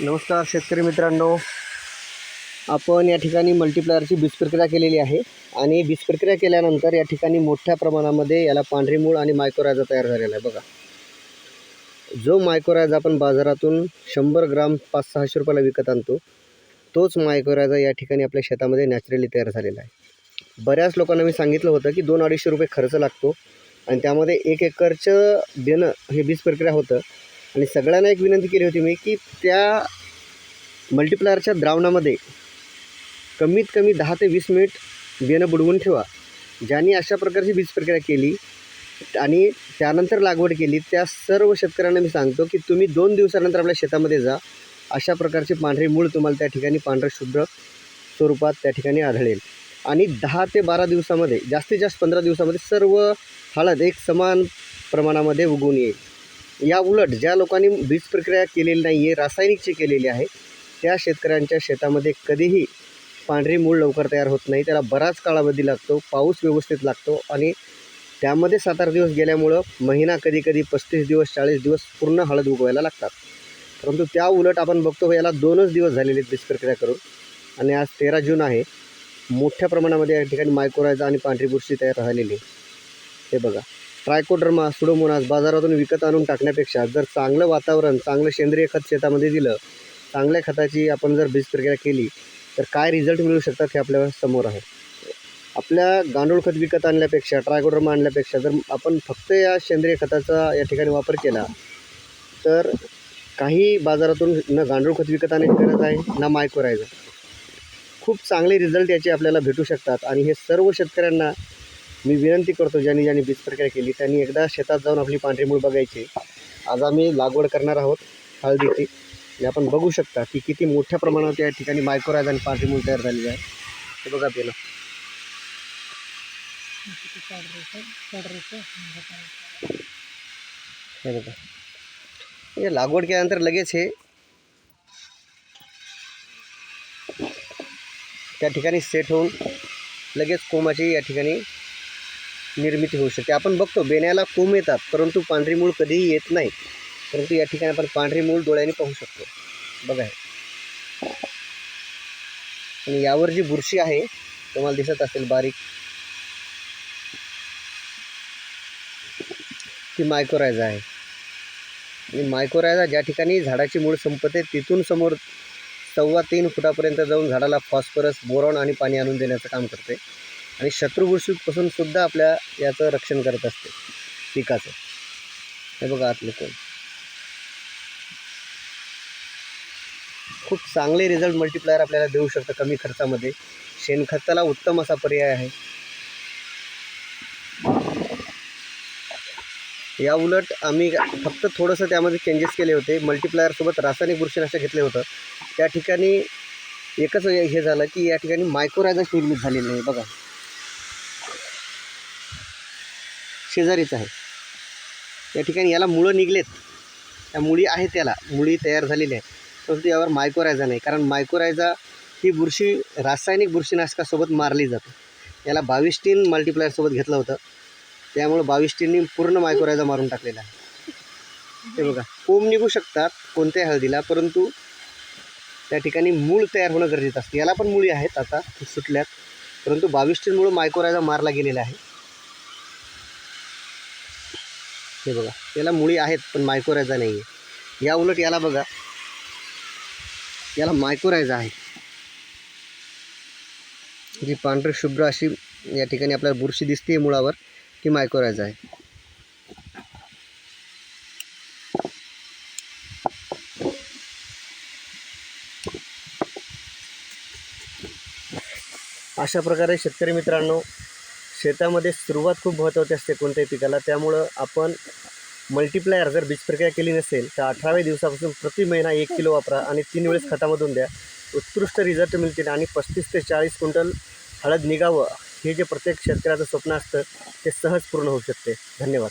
नमस्कार शेतकरी मित्रांनो. आपण या ठिकाणी मल्टीप्लायरची बीज प्रक्रिया केलेली आहे आणि बीज प्रक्रिया केल्यानंतर या ठिकाणी मोठ्या प्रमाणामध्ये याला पांढरी मूळ आणि मायक्रोराजा तयार झालेला आहे. बघा. जो मायक्रोराजा आपण बाजारातून शंभर ग्राम पाच सहाशे रुपयाला विकत आणतो तोच मायक्रोराजा या ठिकाणी आपल्या शेतामध्ये नॅचरली तयार झालेला आहे. बऱ्याच लोकांना मी सांगितलं होतं की दोन अडीचशे रुपये खर्च लागतो आणि त्यामध्ये एक एकरचं देणं हे बीज प्रक्रिया होतं. आणि सगळ्यांना एक विनंती केली होती मी की त्या मल्टिप्लायरच्या द्रावणामध्ये कमीत कमी दहा ते वीस मिनिट बियाणं बुडवून ठेवा. ज्यांनी अशा प्रकारची बीज प्रक्रिया केली आणि त्यानंतर लागवड केली त्या सर्व शेतकऱ्यांना मी सांगतो की तुम्ही दोन दिवसानंतर आपल्या शेतामध्ये जा. अशा प्रकारचे पांढरे मूळ तुम्हाला त्या ठिकाणी पांढरं शुभ्र स्वरूपात त्या ठिकाणी आढळेल. आणि दहा ते बारा दिवसामध्ये जास्तीत जास्त पंधरा दिवसामध्ये सर्व हळद एक समान प्रमाणामध्ये उगवून येईल. या उलट ज्या लोकांनी बीज प्रक्रिया केलेली नाही आहे रासायनिकची केलेली आहे त्या शेतकऱ्यांच्या शेतामध्ये कधीही पांढरी मूळ लवकर तयार होत नाही. त्याला बराच काळावधी लागतो पाऊस व्यवस्थित लागतो आणि त्यामध्ये सात आठ दिवस गेल्यामुळं महिना कधी कधी पस्तीस दिवस चाळीस दिवस पूर्ण हळद उगवायला लागतात. परंतु त्या उलट आपण बघतो याला दोनच दिवस झालेले आहेत बीज प्रक्रिया करून आणि आज तेरा जून आहे. मोठ्या प्रमाणामध्ये या ठिकाणी मायक्रोरायझा आणि पांढरी बुरशी तयार झालेली आहे. हे बघा. ट्रायकोडर्मा सुडोमोनास बाजारातून विकत आणून टाकण्यापेक्षा जर चांगलं वातावरण चांगलं सेंद्रिय खत शेतामध्ये दिलं चांगल्या खताची आपण जर बीज प्रक्रिया केली तर काय रिझल्ट मिळू शकतात हे आपल्यासमोर आहे. आपल्या गांडूळ खत विकत आणल्यापेक्षा ट्रायकोडर्मा आणल्यापेक्षा जर आपण फक्त या सेंद्रिय खताचा या ठिकाणी वापर केला तर काही बाजारातून न गांडूळ खत विकत आणण्याची गरज आहे ना मायक्रोरायझर. खूप चांगले रिझल्ट याचे आपल्याला भेटू शकतात आणि हे सर्व शेतकऱ्यांना मी विनंती करतो ज्यांनी ज्यांनी बीज प्रक्रिया केली त्यांनी एकदा शेतात जाऊन आपली पांढरी मूळ बघायची. आज आम्ही लागवड करणार आहोत हळदीची. आपण बघू शकता की किती मोठ्या प्रमाणात या ठिकाणी मायक्रोराज आणि पांढरी मूळ तयार झालेली आहे. हे बघा पेलं हे बघा. हे लागवड केल्यानंतर लगेच हे त्या ठिकाणी सेट होऊन लगेच कोमाची या ठिकाणी निर्मिती होऊ शकते. आपण बघतो बेण्याला कोंब येतात परंतु पांढरी मूळ कधीही येत नाही. परंतु या ठिकाणी आपण पांढरी मूळ डोळ्याने पाहू शकतो. बघा आणि यावर जी बुरशी आहे तुम्हाला दिसत असेल बारीक. ती मायक्रोरायझा आहे. आणि मायक्रोरायझा ज्या ठिकाणी झाडाची मूळ संपते तिथून समोर सव्वा तीन फुटापर्यंत जाऊन झाडाला फॉस्फरस बोरॉन आणि पाणी आणून देण्याचं काम करते. आणि शत्रुबुरशीपासून सुद्धा आपल्या याचं रक्षण करत असते. पिकाचं. हे बघा आतले कोण. खूप चांगले रिझल्ट मल्टिप्लायर आपल्याला देऊ शकतं कमी खर्चामध्ये. शेणखताला उत्तम असा पर्याय आहे. या उलट आम्ही फक्त थोडंसं त्यामध्ये चेंजेस केले होते. मल्टिप्लायरसोबत रासायनिक बुरशीनाशक घेतले होतं. त्या ठिकाणी एकच हे झालं की या ठिकाणी मायक्रोरायझा निर्मित झालेली नाही बघा. शेजारीच आहे. या ठिकाणी याला मुळं निघलेत. त्या मुळी आहेत त्याला मुळी तयार झालेली आहे. परंतु यावर मायकोरायझा नाही. कारण मायकोरायझा ही बुरशी रासायनिक बुरशीनाशकासोबत मारली जाते. याला बावीस टीन घेतलं होतं. त्यामुळं बावीस टीननी पूर्ण मायकोरायझा मारून टाकलेला आहे. हे बघा. कोंब निघू शकतात कोणत्याही हळदीला परंतु त्या ठिकाणी मूळ तयार होणं गरजेचं असतं. याला पण मुळी आहेत आता सुटल्यात. परंतु बावीस टीनमुळं मारला गेलेला आहे. हे बघा. याला मुळी आहेत पण मायक्रोरायझा नाही आहे या उलट याला बघा. याला मायक्रोरायझा आहे. जी पांढरी शुभ्र अशी या ठिकाणी आपल्याला बुरशी दिसते मुळावर ती मायक्रोरायझा आहे. अशा प्रकारे शेतकरी मित्रांनो शेतामध्ये सुरुवात खूप महत्त्वाची असते कोणत्याही पिकाला. त्यामुळं आपण मल्टिप्लायर जर बीज प्रक्रिया केली नसेल तर अठराव्या दिवसापासून प्रति महिना एक किलो वापरा आणि तीन वेळेस खतामधून द्या. उत्कृष्ट रिझल्ट मिळतील आणि पस्तीस ते चाळीस क्विंटल हळद निघावं हे जे प्रत्येक शेतकऱ्याचं स्वप्न असतं ते सहज पूर्ण होऊ शकते. धन्यवाद.